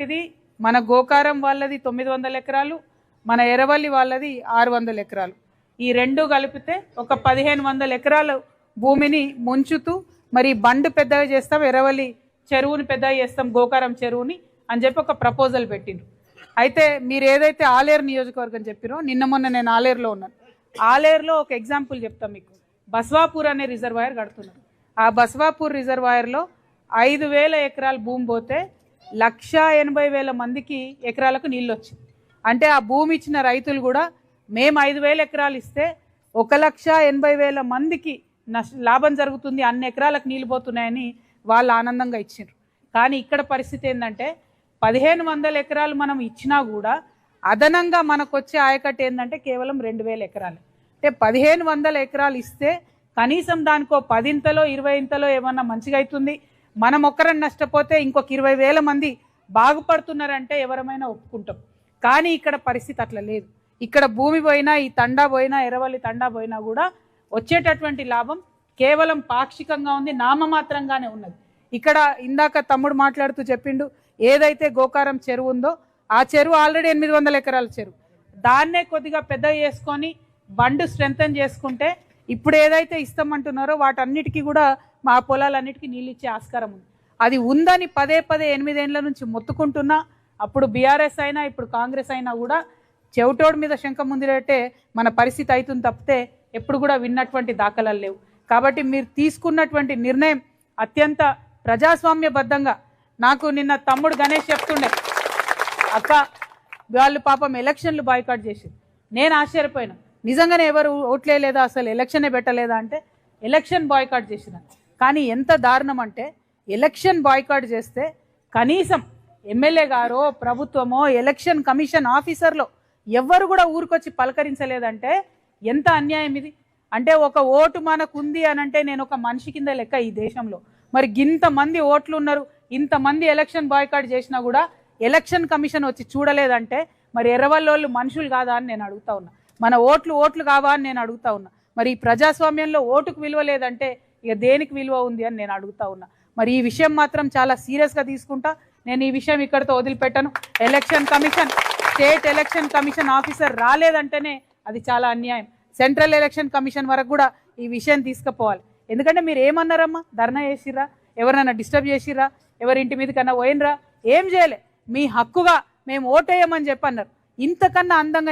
లాంటిది మన గోకారం వాళ్ళది తొమ్మిది వందల ఎకరాలు మన ఎరవల్లి వాళ్ళది ఆరు వందల ఎకరాలు. ఈ రెండు కలిపితే ఒక పదిహేను వందల ఎకరాలు భూమిని ముంచుతూ మరి బండ్ పెద్దగా చేస్తాం ఎరవల్లి చెరువుని పెద్దగా చేస్తాం గోకారం చెరువుని అని చెప్పి ఒక ప్రపోజల్ పెట్టిండ్రు. అయితే మీరు ఏదైతే ఆలేరు నియోజకవర్గం చెప్పిరో నిన్న మొన్న నేను ఆలేరులో ఉన్నాను. ఆలేరులో ఒక ఎగ్జాంపుల్ చెప్తాం మీకు. బస్వాపూర్ అనే రిజర్వాయర్ కడుతున్నారు. ఆ బస్వాపూర్ రిజర్వాయర్లో ఐదు వేల ఎకరాల భూమి పోతే లక్ష ఎనభై వేల మందికి ఎకరాలకు నీళ్ళు వచ్చింది. అంటే ఆ భూమి ఇచ్చిన రైతులు కూడా మేము ఐదు వేల ఎకరాలు ఇస్తే ఒక లక్ష ఎనభై వేల మందికి నష్ట లాభం జరుగుతుంది అన్ని ఎకరాలకు నీళ్ళు పోతున్నాయని వాళ్ళు ఆనందంగా ఇచ్చిండ్రు. కానీ ఇక్కడ పరిస్థితి ఏంటంటే పదిహేను వందల ఎకరాలు మనం ఇచ్చినా కూడా అదనంగా మనకు వచ్చే ఆయకట్టు ఏంటంటే కేవలం రెండు వేల ఎకరాలు. అంటే పదిహేను వందల ఎకరాలు ఇస్తే కనీసం దానికో పదింతలో ఇరవై ఇంతలో ఏమన్నా మంచిగా అవుతుంది మనం ఒక్కరం నష్టపోతే ఇంకొక ఇరవై వేల మంది బాగుపడుతున్నారంటే ఎవరమైనా ఒప్పుకుంటాం. కానీ ఇక్కడ పరిస్థితి అట్లా లేదు. ఇక్కడ భూమి పోయినా ఈ తండా పోయినా ఎరవల్లి తండా పోయినా కూడా వచ్చేటటువంటి లాభం కేవలం పాక్షికంగా ఉంది నామమాత్రంగానే ఉన్నది. ఇక్కడ ఇందాక తమ్ముడు మాట్లాడుతూ చెప్పిండు ఏదైతే గోకారం చెరువు ఉందో ఆ చెరువు ఆల్రెడీ ఎనిమిది వందల ఎకరాల చెరువు. దాన్నే కొద్దిగా పెద్ద చేసుకొని బండు స్ట్రెంగ్తన్ చేసుకుంటే ఇప్పుడు ఏదైతే ఇస్తామంటున్నారో వాటన్నిటికీ కూడా మా పొలాలన్నిటికీ నీళ్ళు ఇచ్చే ఆస్కారం ఉంది. అది ఉందని పదే పదే ఎనిమిదేండ్ల నుంచి మొత్తుకుంటున్నా అప్పుడు బీఆర్ఎస్ అయినా ఇప్పుడు కాంగ్రెస్ అయినా కూడా చెవిటోడి మీద శంఖ ముందిరట్టే మన పరిస్థితి అవుతుంది తప్పితే ఎప్పుడు కూడా విన్నటువంటి దాఖలాలు లేవు. కాబట్టి మీరు తీసుకున్నటువంటి నిర్ణయం అత్యంత ప్రజాస్వామ్యబద్ధంగా. నాకు నిన్న తమ్ముడు గణేష్ చెప్తుండే అక్క వాళ్ళు పాపం ఎలక్షన్లు బాయ్కాట్ చేసింది. నేను ఆశ్చర్యపోయినా. నిజంగానే ఎవరు ఓట్లేదా అసలు ఎలక్షనే పెట్టలేదా అంటే ఎలక్షన్ బాయ్కాట్ చేసిన. కానీ ఎంత దారుణం అంటే ఎలక్షన్ బాయ్కాట్ చేస్తే కనీసం ఎమ్మెల్యే గారో ప్రభుత్వమో ఎలక్షన్ కమిషన్ ఆఫీసర్లో ఎవ్వరు కూడా ఊరికొచ్చి పలకరించలేదంటే ఎంత అన్యాయం ఇది? అంటే ఒక ఓటు మనకుంది అని అంటే నేను ఒక మనిషి కింద లెక్క ఈ దేశంలో. మరి ఇంతమంది ఓట్లు ఉన్నారు ఇంతమంది ఎలక్షన్ బాయ్కాట్ చేసినా కూడా ఎలక్షన్ కమిషన్ వచ్చి చూడలేదంటే మరి ఎర్రవల్లోళ్ళు మనుషులు కాదా అని నేను అడుగుతా ఉన్నా. మన ఓట్లు ఓట్లు కావా అని నేను అడుగుతా ఉన్నా. మరి ఈ ప్రజాస్వామ్యంలో ఓటుకు విలువ లేదంటే ఇక దేనికి విలువ ఉంది అని నేను అడుగుతా ఉన్నా. మరి ఈ విషయం మాత్రం చాలా సీరియస్గా తీసుకుంటా. నేను ఈ విషయం ఇక్కడితో వదిలిపెట్టాను. Election commission state election commission officer రాలేదంటేనే అది చాలా అన్యాయం. సెంట్రల్ ఎలక్షన్ కమిషన్ వరకు కూడా ఈ విషయం తీసుకుపోవాలి. ఎందుకంటే మీరు ఏమన్నారమ్మా? ధర్నా చేసిర్రా? ఎవరైనా డిస్టర్బ్ చేసిర్రా? ఎవరి ఇంటి మీద కన్నా పోయినరా? ఏం చేయలే. మీ హక్కుగా మేము ఓటేయమని చెప్పన్నారు. ఇంతకన్నా అందంగా